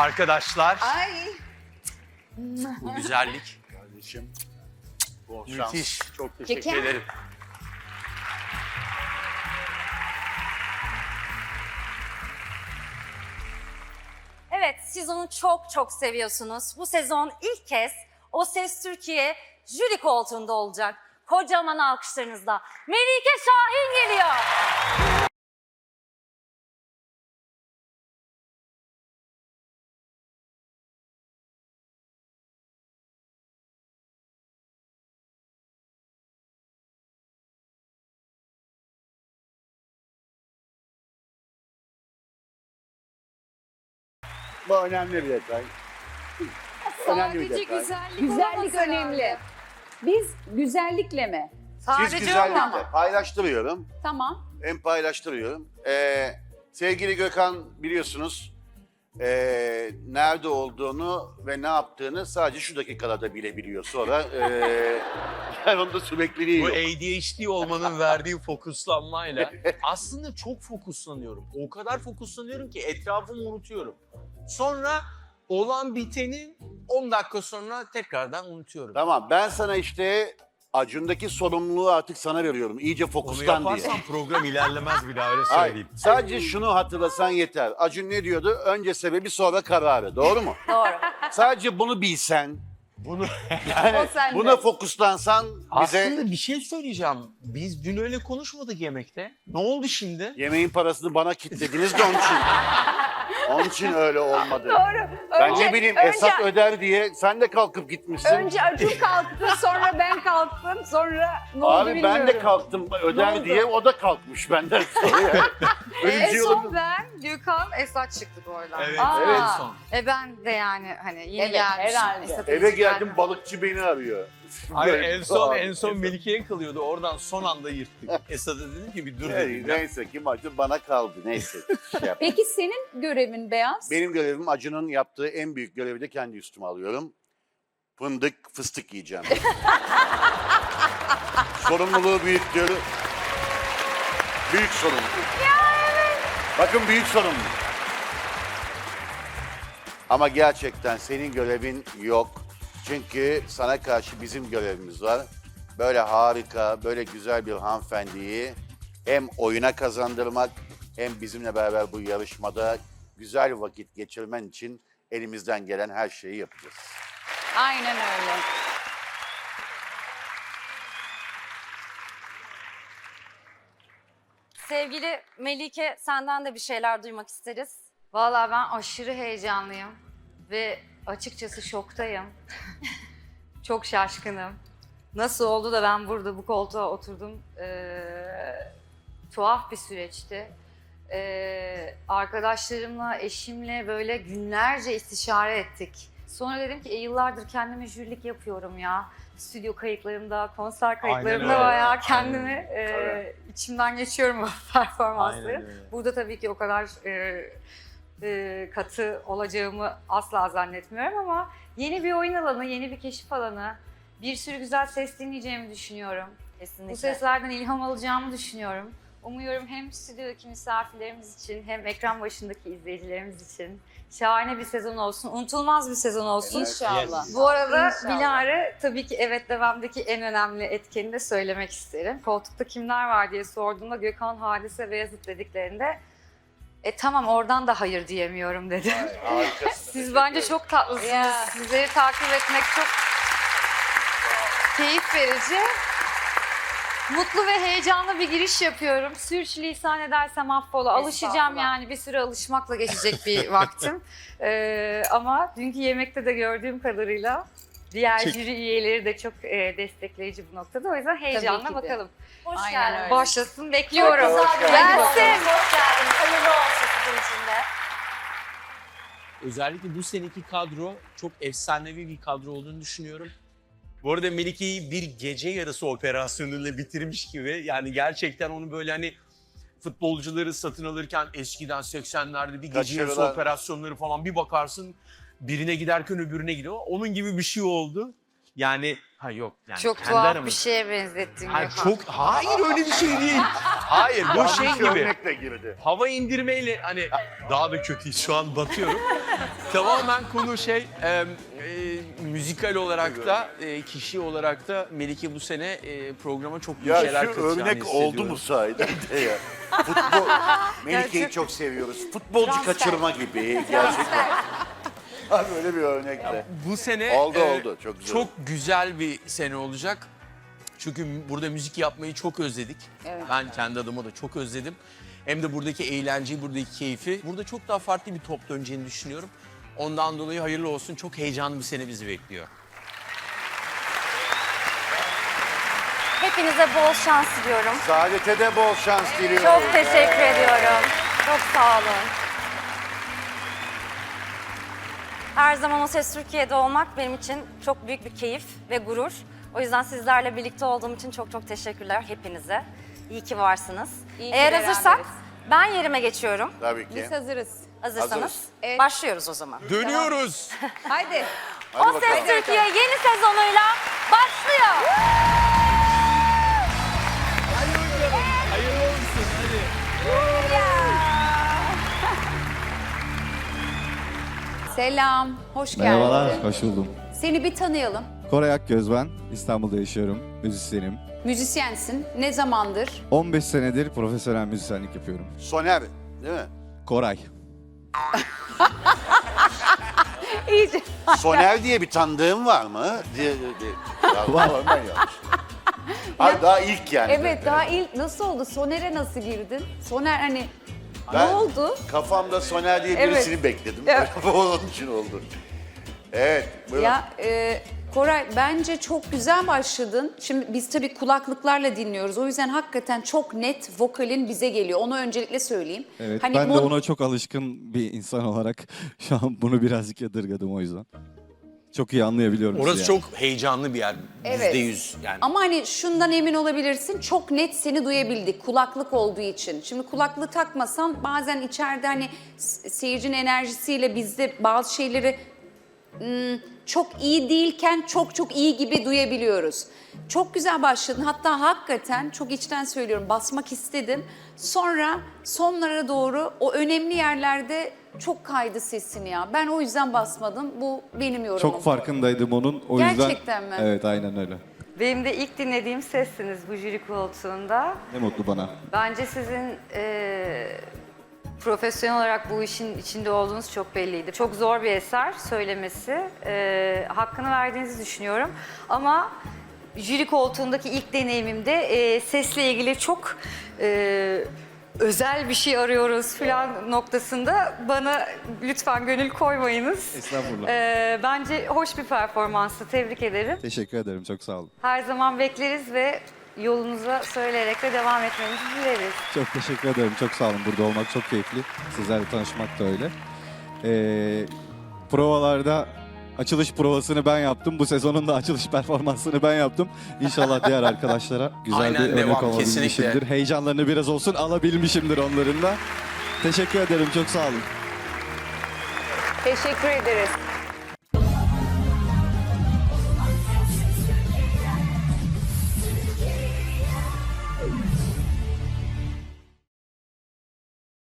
arkadaşlar. Ay. Bu güzellik Kardeşim. Şans. müthiş. Çok teşekkür Peki. ederim. Evet, siz onu çok çok seviyorsunuz. Bu sezon ilk kez O Ses Türkiye jüri koltuğunda olacak. Kocaman alkışlarınızla Melike Şahin geliyor. Bu önemli bir detay. önemli bir Sadece detay. güzellik Güzellik olamaz önemli. herhalde. Biz güzellikle mi? Siz Sadece güzellikle ama. paylaştırıyorum. Tamam. Hem paylaştırıyorum. Ee, sevgili Gökhan biliyorsunuz ee, nerede olduğunu ve ne yaptığını sadece şu dakikalarda bilebiliyor. Sonra ee, yani onda sürekliliği Bu yok. ADHD olmanın verdiği fokuslanmayla aslında çok fokuslanıyorum. O kadar fokuslanıyorum ki etrafımı unutuyorum. Sonra olan biteni 10 dakika sonra tekrardan unutuyorum. Tamam ben sana işte Acun'daki sorumluluğu artık sana veriyorum. İyice Onu fokuslan diye. yaparsan program ilerlemez bir daha öyle Hayır, söyleyeyim. sadece şunu hatırlasan yeter. Acun ne diyordu? Önce sebebi sonra kararı. Doğru mu? Doğru. sadece bunu bilsen, Bunu yani O sende. buna fokuslansan bize aslında bir şey söyleyeceğim. Biz dün öyle konuşmadık yemekte. Ne oldu şimdi? yemeğin parasını bana kitlediniz de onun için. onun için öyle olmadı. Doğru. Ben Önce, ne bileyim önce, Esat öder diye sen de kalkıp gitmişsin. önce Acun kalktı, kalktım, sonra ne oldu Abi bilmiyorum. ben de kalktım Ne öder oldu? diye o da kalkmış benden sonra. En son olabilir. ben, Gökhan, Esat çıktık oradan. Evet, Aa. evet son. E ben de yani hani yeni Evet, gelmişim. herhalde. Esat'a Eve hiç geldim gelmem. balıkçı beni arıyor. Hayır en son Aa, en son Melike'ye kalıyordu. Oradan son anda yırttık. Esad'a dedim ki bir dur Hey, dedim. neyse kim acı bana kaldı neyse. Şey yap. Peki senin görevin Beyaz? Benim görevim Acun'un yaptığı en büyük görevi de kendi üstüme alıyorum. Fındık, fıstık yiyeceğim. Sorumluluğu büyük diyorum. Büyük sorumluluk. Bakın büyük sorumluluk. Ama gerçekten senin görevin yok. Çünkü sana karşı bizim görevimiz var. Böyle harika, böyle güzel bir hanımefendiyi hem oyuna kazandırmak hem bizimle beraber bu yarışmada güzel vakit geçirmen için elimizden gelen her şeyi yapacağız. Aynen öyle. Sevgili Melike senden de bir şeyler duymak isteriz. Vallahi ben aşırı heyecanlıyım ve açıkçası şoktayım. Çok şaşkınım. Nasıl oldu da ben burada bu koltuğa oturdum? Ee, tuhaf bir süreçti. Ee, arkadaşlarımla, eşimle böyle günlerce istişare ettik. Sonra dedim ki e, yıllardır kendime jürilik yapıyorum ya. Stüdyo kayıtlarımda, konser kayıtlarımda öyle. bayağı kendimi Aynen. e, içimden geçiyorum bu performansları. Aynen. Burada tabii ki o kadar e, e, katı olacağımı asla zannetmiyorum ama yeni bir oyun alanı, yeni bir keşif alanı, bir sürü güzel ses dinleyeceğimi düşünüyorum. Kesinlikle. Bu seslerden ilham alacağımı düşünüyorum. Umuyorum hem stüdyodaki misafirlerimiz için hem ekran başındaki izleyicilerimiz için şahane bir sezon olsun, unutulmaz bir sezon olsun. İnşallah. Yes. Bu arada İnşallah. Bilal'e tabii ki Evet Devam'daki en önemli etkeni de söylemek isterim. Koltukta kimler var diye sorduğumda Gökhan, Hadise ve Yazıt dediklerinde e tamam oradan da hayır diyemiyorum dedim. Siz bence çok tatlısınız. Ya. Sizleri takip etmek çok keyif verici. Mutlu ve heyecanlı bir giriş yapıyorum. Sürçülisan edersem affola. Alışacağım yani bir süre alışmakla geçecek bir vaktim. Ee, ama dünkü yemekte de gördüğüm kadarıyla diğer Çık. jüri üyeleri de çok e, destekleyici bu noktada. O yüzden heyecanla ki de. bakalım. Hoş Aynen geldin. öyle. Başlasın bekliyorum. Çok güzel bir Hoş yayın geldin. olsun. Hoş geldin. Hayırlı olsun sizin için de. Özellikle bu seneki kadro çok efsanevi bir kadro olduğunu düşünüyorum. Bu arada Melike'yi bir gece yarısı operasyonuyla bitirmiş gibi. Yani gerçekten onu böyle hani futbolcuları satın alırken eskiden 80'lerde bir gece yarısı Kaçırılan- operasyonları falan bir bakarsın birine giderken öbürüne gidiyor. Onun gibi bir şey oldu. Yani ha yok yani Çok kendi tuhaf aramızda. bir şeye benzettin Ha, Gökhan. çok hayır öyle bir şey değil. Hayır bu Yanlış şey gibi. örnekle girdi. Hava indirmeyle hani daha da kötü şu an batıyorum. Tamamen konu şey e, e, müzikal olarak da e, kişi olarak da Melike bu sene e, programa çok büyük Ya şeyler şu katacağını örnek oldu hissediyorum. mu sahiden de ya? Futbol, Melike'yi çok seviyoruz. Futbolcu Transfer. kaçırma gibi gerçekten. Ha böyle bir örnekle. Bu sene Oldu, e, oldu. Çok güzel çok güzel bir sene olacak. Çünkü burada müzik yapmayı çok özledik. Evet. Ben kendi adıma da çok özledim. Hem de buradaki eğlenceyi, buradaki keyfi. Burada çok daha farklı bir top döneceğini düşünüyorum. Ondan dolayı hayırlı olsun. Çok heyecanlı bir sene bizi bekliyor. Hepinize bol şans diliyorum. Saadet'e de bol şans diliyoruz. Çok teşekkür ediyorum. Çok sağ olun. Her zaman O Ses Türkiye'de olmak benim için çok büyük bir keyif ve gurur. O yüzden sizlerle birlikte olduğum için çok çok teşekkürler hepinize. İyi ki varsınız. İyi ki Eğer beraberiz. hazırsak ben yerime geçiyorum. Tabii ki. Biz hazırız. Hazırsanız Hazırız. Evet. başlıyoruz o zaman. Dönüyoruz. Haydi. Hadi o bakalım. Ses Türkiye yeni sezonuyla başlıyor. Hayırlı olsun. Hadi. Selam. Hoş geldin. Merhabalar, hoş buldum. Seni bir tanıyalım. Koray Akgöz ben, İstanbul'da yaşıyorum, müzisyenim. Müzisyensin. Ne zamandır? 15 senedir profesyonel müzisyenlik yapıyorum. Soner değil mi? Koray. İyice. Soner diye bir tanıdığın var mı? Diye, diye. Ya, var. Ben yanlış. Hayır, daha ilk yani. Evet daha ilk nasıl oldu? Soner'e nasıl girdin? Soner hani Ben ne oldu? Kafamda Soner diye Evet. birisini bekledim. Evet. Onun için oldu. Evet, buyurun. Ya e, Koray bence çok güzel başladın. Şimdi biz tabii kulaklıklarla dinliyoruz. O yüzden hakikaten çok net vokalin bize geliyor. Onu öncelikle söyleyeyim. Evet, Hani ben de ona çok alışkın bir insan olarak şu an bunu birazcık yadırgadım o yüzden. Çok iyi anlayabiliyorum Orası sizi yani. çok heyecanlı bir yer. Evet. Yüzde yüz yani. Ama hani şundan emin olabilirsin çok net seni duyabildik kulaklık olduğu için. Şimdi kulaklığı takmasan bazen içeride hani s- seyircinin enerjisiyle bizde bazı şeyleri hmm, çok iyi değilken çok çok iyi gibi duyabiliyoruz. Çok güzel başladın. Hatta hakikaten çok içten söylüyorum basmak istedim. Sonra sonlara doğru o önemli yerlerde çok kaydı sesin ya. Ben o yüzden basmadım. Bu benim yorumum. Çok farkındaydım onun. O yüzden Gerçekten mi? Evet, aynen öyle. Benim de ilk dinlediğim sessiniz bu jüri koltuğunda. Ne mutlu bana. Bence sizin eee, profesyonel olarak bu işin içinde olduğunuz çok belliydi. Çok zor bir eser söylemesi. Eee, hakkını verdiğinizi düşünüyorum. Ama jüri koltuğundaki ilk deneyimimde eee, sesle ilgili çok eee, özel bir şey arıyoruz falan noktasında bana lütfen gönül koymayınız. Estağfurullah. Eee, bence hoş bir performanstı. Tebrik ederim. Teşekkür ederim, çok sağ olun. Her zaman bekleriz ve yolunuza söyleyerek de devam etmenizi dileriz. Çok teşekkür ederim, çok sağ olun. Burada olmak çok keyifli. Sizlerle tanışmak da öyle. Ee, provalarda açılış provasını ben yaptım. Bu sezonun da açılış performansını ben yaptım. İnşallah diğer arkadaşlara güzel Aynen, bir örnek devam, olabilmişimdir. kesinlikle. Heyecanlarını biraz olsun alabilmişimdir onların da. Teşekkür ederim, çok sağ olun. Teşekkür ederiz.